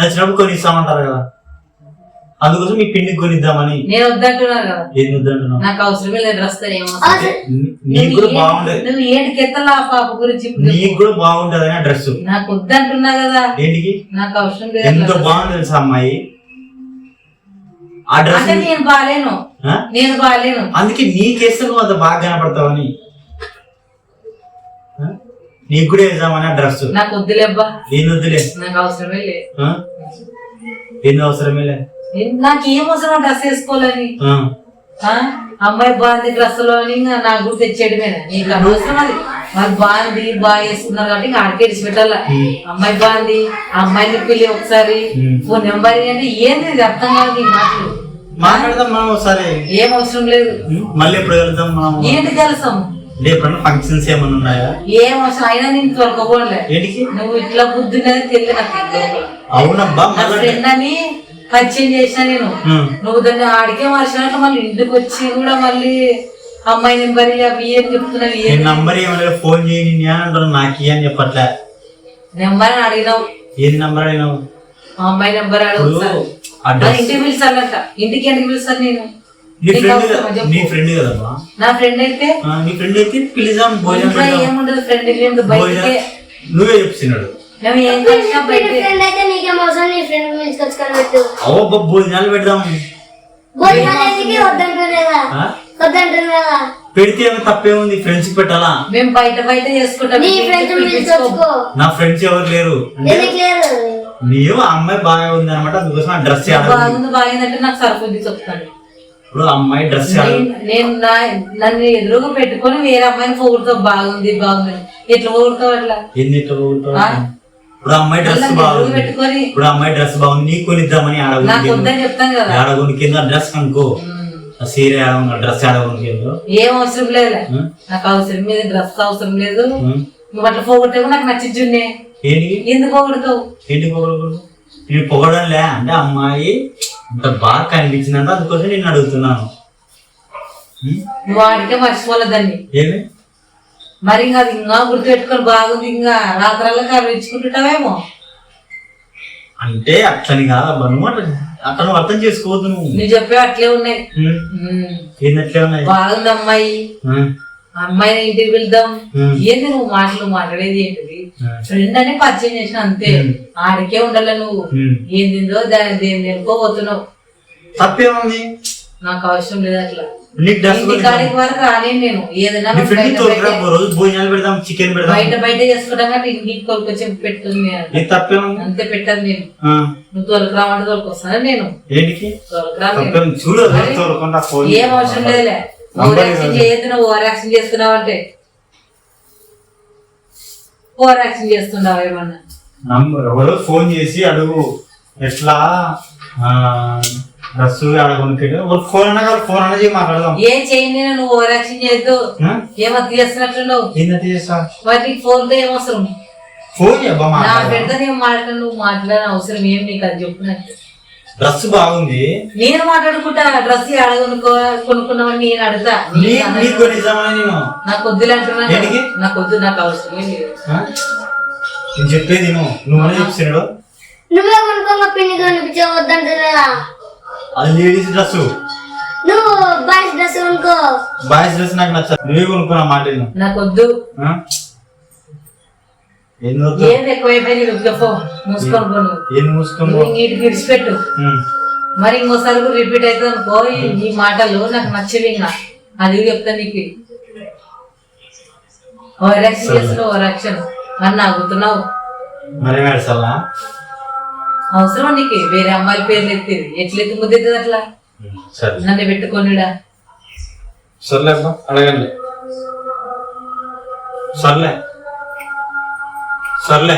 నచ్చినప్పుడు కొని ఇస్తామంటారు కదా. అందుకోసం మీ పిండికి కొనిద్దామని. నేను వద్దంటున్నా కదా. ఏం వద్దంటున్నావు? నాకు అవసరమే లేదు డ్రెస్ నీకు కూడా బాగుండదు నువ్వు పాప గురించి నీకు కూడా బాగుంటది అని డ్రెస్. నాకు వద్దంటున్నా కదా. ఏంటికి? నాకు అవసరం లేదు ఎంత అట్లా. బాగుంది తెలుసా అమ్మాయి? ఆ డ్రెస్ అంటే నేను బాలేను ఆ? నేను బాలేను అందుకే నీకేస్తే నువ్వు అంత బాగా కనపడతావని? నీకు కూడా వేద్దామని ఆ డ్రెస్. నాకు వద్దులేబ్బా. ఏం వద్దులే? నాకు అవసరమే లేదు. ఏం అవసరమే లే ఏం- నాకు అవసరం డ్రెస్ వేసుకోవాలని? అమ్మాయి బాగుంది డ్రెస్లో అని ఇంకా నాకు కూడా తెచ్చేయడమేనా నీకు అనవసరం అది. మరి బాగుంది బాగా వేసుకున్నారు కాబట్టి ఇంకా ఇడిచి పెట్టాల? అమ్మాయి బాగుంది అమ్మాయిని పిల్లి ఒకసారి. ఫోన్ నెంబర్ అంటే ఏంది అర్థం కాదు మాటలు. మాట్లాడదాం మనం ఒకసారి. ఏం అవసరం లేదు? మళ్ళీ ఎప్పుడు మనం? ఏంటి కలుసాం ఎప్పుడన్నా ఫంక్షన్స్ ఏమైనా ఉన్నాయా? ఏం అవసరం? అయినా నేను త్వరకపోలే ఏంటికి? నువ్వు ఇట్లా బుద్ధి ఉన్నది తెలియదు నాకు. అవునబ్బా నా ఫ్రెండ్ అని పరిచయం చేసిన నేను. నువ్వు దాన్ని ఆడికే మర్చినట్టు మళ్ళీ ఇంటికి వచ్చి కూడా మళ్ళీ అమ్మాయి నెంబర్ అవి ఏం చెప్తున్నావు నేను ఏం నంబర్ ఏమైనా ఫోన్ చేయని అంటారు నాకు అని చెప్పట్లే. నెంబర్ అని అడిగినావు. ఏది నంబర్ ఆ అమ్మాయి నెంబర్ అడుగుతాను ఇంటికి పిలిచాలంట ఇంటికి ఎందుకు పిలుస్తాను నేను? నీ నీకు ఫ్రెండ్ అవసరమా చెప్పు. నీ ఫ్రెండ్ కదమ్మా? నా ఫ్రెండ్ అయితే? ఆ, నీ ఫ్రెండ్ అయితే పిలిచాం భోజనం. ఏముండదు ఫ్రెండ్ బయటకే. నువ్వే చెప్తున్నాడు. భోజనాలు పెడదాం. పెడితే ఏమో తప్పేముంది ఫ్రెండ్స్ పెట్టాలా? మేము బయట బయట చేసుకుంటాం. నీ ఫ్రెండ్స్ ఎవరు లేరు? నీవు అమ్మాయి బాగా ఉంది అనమాట అందుకోసం డ్రెస్ బాగుంది బాగుందంటే నాకు సరిపోద్ది చెప్తాను ఇప్పుడు అమ్మాయి డ్రెస్ నేను- నా నన్ను ఎదురుగా పెట్టుకొని వేరే అమ్మాయిని పొగుడుతావు బాగుంది బాగుంది. ఎట్లా పొగుడుతావు అట్లా? ఎన్ని ఇట్లా పోగొట్టావు? ఆ? ఇప్పుడు అమ్మాయి డ్రెస్ బాగుంది. ఇప్పుడు అమ్మాయి డ్రెస్ బాగుంది నీకు కొనిద్దామని వద్దని చెప్తాను కదా. డ్రెస్. ఆ సీర డ్రెస్ ఆడగొని కింద? ఏం అవసరం లేదులే. నాకు అవసరం లేదు డ్రెస్ అవసరం లేదు. నువ్వు అట్లా పోగొట్టే నాకు నచ్చించున్నే ఏంటి? ఎందుకు పోగొడతావు? ఏంటి పొగడకూడదు నేను పొగడంలే అంటే అమ్మాయి ఇంత బాగా కనిపించిందంటే అందుకోసం నేను అడుగుతున్నాను. ఆడికే మర్చిపోలేదాన్ని ఏమి? మరి ఇంకా అది ఇంకా గుర్తు పెట్టుకొని బాగుంది ఇంకా రాత్రల్లా కర్రీ ఇచ్చుకుంటుంటావేమో అంటే అట్లని కాదబ్బా నువ్వు అట్లా నువ్వు అర్థం చేసుకోవద్దు నువ్వు. నువ్వు చెప్పే అట్లే ఉన్నాయి. ఏంది అట్లే ఉన్నాయి? బాగుంది అమ్మాయి అమ్మాయిని ఇంటికి వెళ్దాం. ఏంది నువ్వు మాటలు మాట్లాడేది ఏంటిది. ఫ్రెండ్ అని పరిచయం చేసిన అంతే. ఆడికే ఉండాలి నువ్వు. ఏందిందో దాని దేని దేనికో పోతున్నావు తప్పేముంది? నాకు అవసరం లేదు అట్లా. వరకు రాలేను నేను. ఏదైనా బయట బయట భోజనాలు పెడదాం చికెన్ పెడదాం. ఇంటికి అంతే పెట్టదు నేను. నువ్వు తోలకు రావంటే తోలుకొస్తాను నేను? ఏం అవసరం లేదులే. ఓవర్ నంబర్ యాక్షన్ ఇవ్వండి. చేయొద్దు నువ్వు ఓవర్ యాక్షన్ చేస్తున్నావు అంటే. ఓవర్ యాక్షన్ చేస్తున్నావు ఏమన్నా? నంబర్ ఎవరో ఫోన్ చేసి అడుగు. ఎట్లా? డ్రెస్ అడగొనికాడు ఒక ఫోన్ అన్నా కాదు ఫోన్ అన్నా చేయి మాట్లాడదాం. ఏం చేయని నువ్వు ఓవర్ యాక్షన్ చేయొద్దు? ఏమో తీస్తున్నట్లున్నావు. ఏంటంటే చేస్తా? వాటికి ఫోన్తో ఏం అవసరం? ఫోన్ చెప్పా నా పెడితే నేను మాట్లాడు నువ్వు మాట్లాడిన అవసరం ఏం నీకు అది చెప్పినట్టు డ్రెస్ బాగుంది. నేను మాట్లాడుకుంటా డ్రెస్ కొనుక్కున్నామని నేను అడుగుతా. నీ నీకు అనను. నీకు నిజమని నేను? నాకు వద్దులే అంటున్నా? నాకు వద్దు నాకు అవసరమే ఆ? నేను చెప్పేది నువ్వు చెప్తున్నాడు. నువ్వే కొనుక్కోగా పిండి కొనిపించే వద్దంటున్నారా అది లేడీస్ డ్రెస్ నువ్వు బాయ్స్ డ్రెస్ కొనుక్కో. బాయ్స్ డ్రెస్ నాకు నచ్చదు నువ్వే కొనుక్కున్నా మాట. నాకు వద్దు. విడిచిపెట్టు. మరి ఇంకోసారి కూడా రిపీట్ అవుతుంది అనుకో ఈ- మాటలు నాకు నచ్చవి ఇంకా. అది చెప్తా నీకు. ఓ రక్షణ చేస్తున్నావు ఓ రక్షణ అని అవసరం నీకు? వేరే అమ్మాయిల పేర్లు ఎత్తేది. ఎట్లా ఎత్తి ముద్దెత్తది అట్లా? నన్ను పెట్టుకొనిడా? సర్లే అడగండి. సర్లే. సర్లే